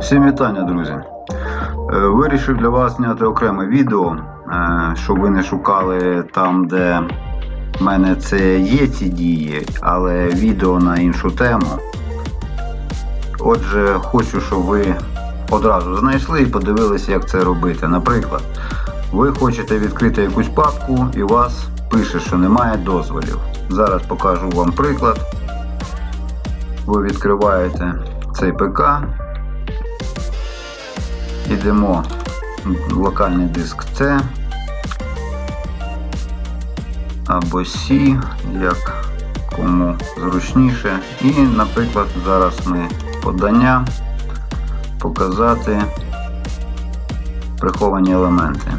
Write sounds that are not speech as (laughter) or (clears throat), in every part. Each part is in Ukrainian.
Всім вітання, друзі. Е, Вирішив для вас зняти окреме відео, е, щоб ви не шукали там, де в мене це є ці дії, але відео на іншу тему. Отже, хочу, щоб ви одразу знайшли і подивилися, як це робити. Наприклад, ви хочете відкрити якусь папку і вас пише, що немає дозволів. Зараз покажу вам приклад. Ви відкриваєте цей ПК. Йдемо в локальний диск C або C, як кому зручніше. І, наприклад, зараз ми подання показати приховані елементи.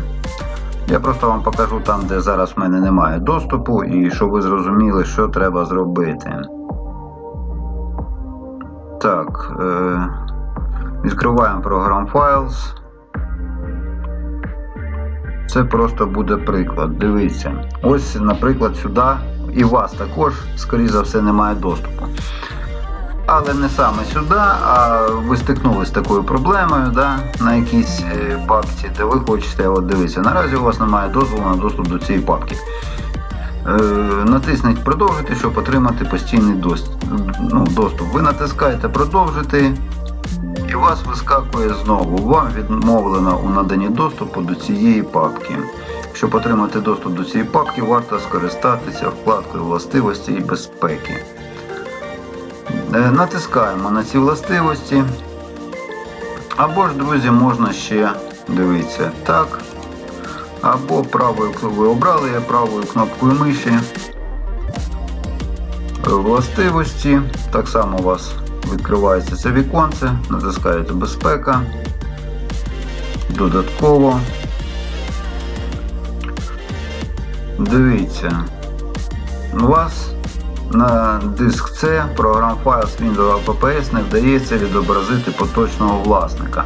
Я просто вам покажу там, де зараз в мене немає доступу, і щоб ви зрозуміли, що треба зробити. Так. Е Відкриваємо Program Files. Це просто буде приклад. Дивіться. Ось, наприклад, сюди і вас також, скоріше за все, немає доступу. Але не саме сюди, а ви стикнулися з такою проблемою да, на якійсь е, папці, де ви хочете от дивіться. Наразі у вас немає дозволу на доступ до цієї папки. Е, натисніть продовжити, щоб отримати постійний. Ну, доступ. Ви натискаєте продовжити. І вас вискакує знову. Вам відмовлено у наданні доступу до цієї папки. Щоб отримати доступ до цієї папки, варто скористатися вкладкою властивості і безпеки. Е, Натискаємо на ці властивості. Або ж, друзі, можна ще дивитися так. Або правою ви обрали я правою кнопкою миші. Властивості. Так само у вас відкривається це віконце, натискаєте безпека, додатково. Дивіться, у вас на диск C програм Files Windows APPS не вдається відобразити поточного власника.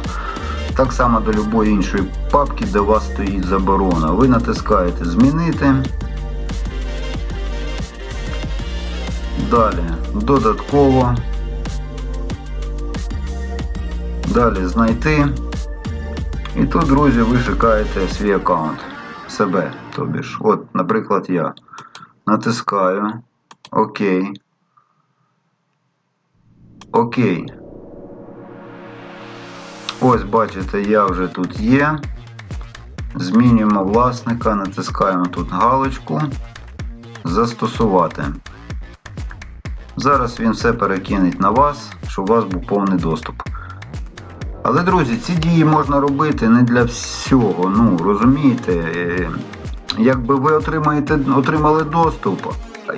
Так само до будь-якої іншої папки, де у вас стоїть заборона. Ви натискаєте Змінити. Далі додатково. Далі знайти. І тут, друзі, ви шукаєте свій аккаунт. Себе, тобі ж. От, наприклад, я натискаю ОК. Окей. Ось, бачите, я вже тут є. Змінюємо власника, натискаємо тут галочку. Застосувати. Зараз він все перекинеть на вас, щоб у вас був повний доступ. Але, друзі, ці дії можна робити не для всього. Ну, розумієте, е, якби ви отримаєте, отримали доступ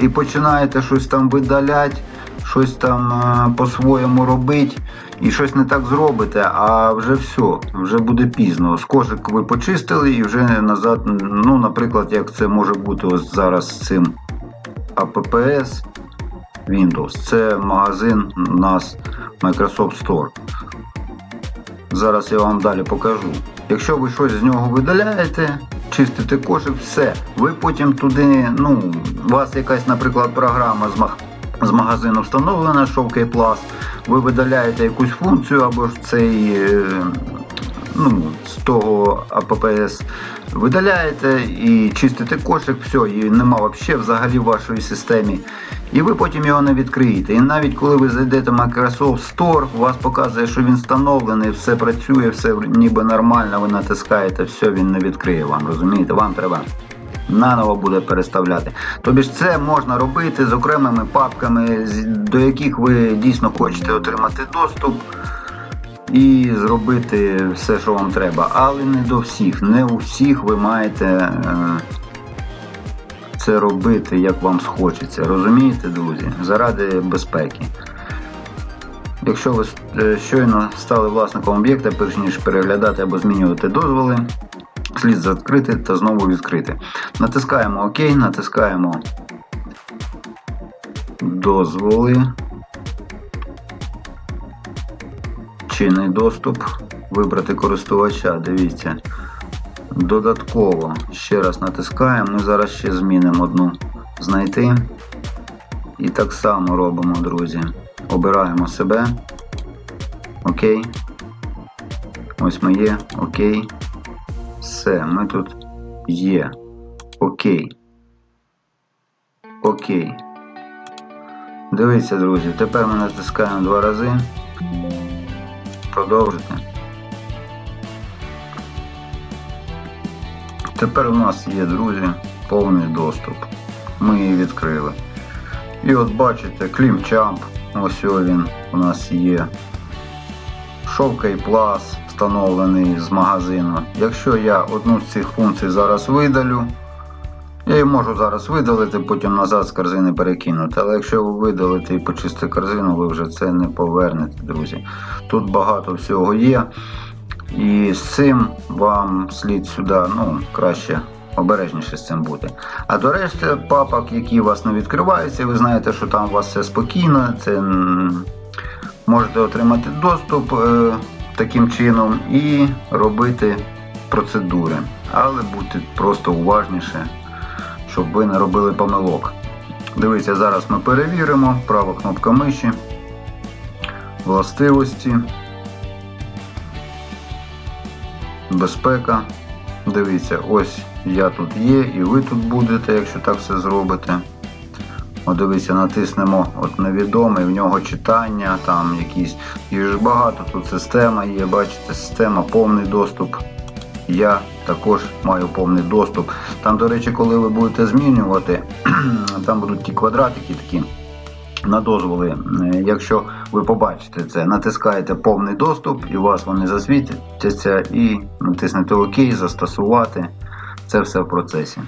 і починаєте щось там видаляти, щось там е, по-своєму робити і щось не так зробите, а вже все, вже буде пізно. Скожик ви почистили і вже назад, ну, наприклад, як це може бути ось зараз з цим APPS Windows. Це магазин у нас Microsoft Store. Зараз я вам далі покажу. Якщо ви щось з нього видаляєте, чистите кошик, все. Ви потім туди, ну, у вас якась, наприклад, програма з з магазину встановлена, Showkey Plus, ви видаляєте якусь функцію або ж цей е, ну, з того APPS видаляєте і чистите кошик, все, і нема взагалі в вашій системі. І ви потім його не відкриєте. І навіть коли ви зайдете в Microsoft Store, у вас показує, що він встановлений, все працює, все ніби нормально, ви натискаєте, все, він не відкриє вам. Розумієте? Вам треба наново буде переставляти. Тобі ж це можна робити з окремими папками, до яких ви дійсно хочете отримати доступ. І зробити все, що вам треба, але не до всіх. Не у всіх ви маєте е, це робити, як вам схочеться. Розумієте, друзі? Заради безпеки. Якщо ви е, щойно стали власником об'єкта, перш ніж переглядати або змінювати дозволи, слід закрити та знову відкрити. Натискаємо ОК, натискаємо дозволи. Чинний доступ. Вибрати користувача, дивіться. Додатково ще раз натискаємо. Ми зараз ще змінимо одну знайти. І так само робимо, друзі. Обираємо себе. Окей. Ось ми є. Окей. Все, ми тут є. Окей. Окей. Дивіться, друзі, тепер ми натискаємо два рази. Продовжити. Тепер у нас є, друзі, повний доступ. Ми її відкрили. І от бачите, клімчамп, ось він у нас є. Шовка і плас встановлений з магазину. Якщо я одну з цих функцій зараз видалю, я її можу зараз видалити, потім назад з корзини перекинути. Але якщо ви видалите і почистите корзину, ви вже це не повернете, друзі. Тут багато всього є. І з цим вам слід сюди, ну, краще обережніше з цим бути. А до решти папок, які у вас не відкриваються, ви знаєте, що там у вас все спокійно, це можете отримати доступ е, таким чином і робити процедури. Але будьте просто уважніше, щоб ви не робили помилок. Дивіться, зараз ми перевіримо. Права кнопка миші, властивості. безпека. Дивіться, ось я тут є, і ви тут будете, якщо так все зробите. От дивіться, натиснемо от невідомий, в нього читання, там якісь. І ж багато тут система є, бачите, система, повний доступ. Я також маю повний доступ. Там, до речі, коли ви будете змінювати, (clears throat) там будуть ті квадратики такі на дозволи. Е, Якщо ви побачите це, натискаєте повний доступ і у вас вони засвітяться і натиснете ОК, застосувати. Це все в процесі.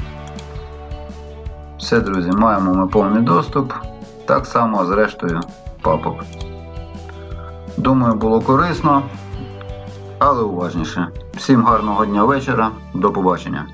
Все, друзі, маємо ми повний доступ. Так само з рештою папок. Думаю, було корисно, але уважніше. Всім гарного дня вечора. До побачення.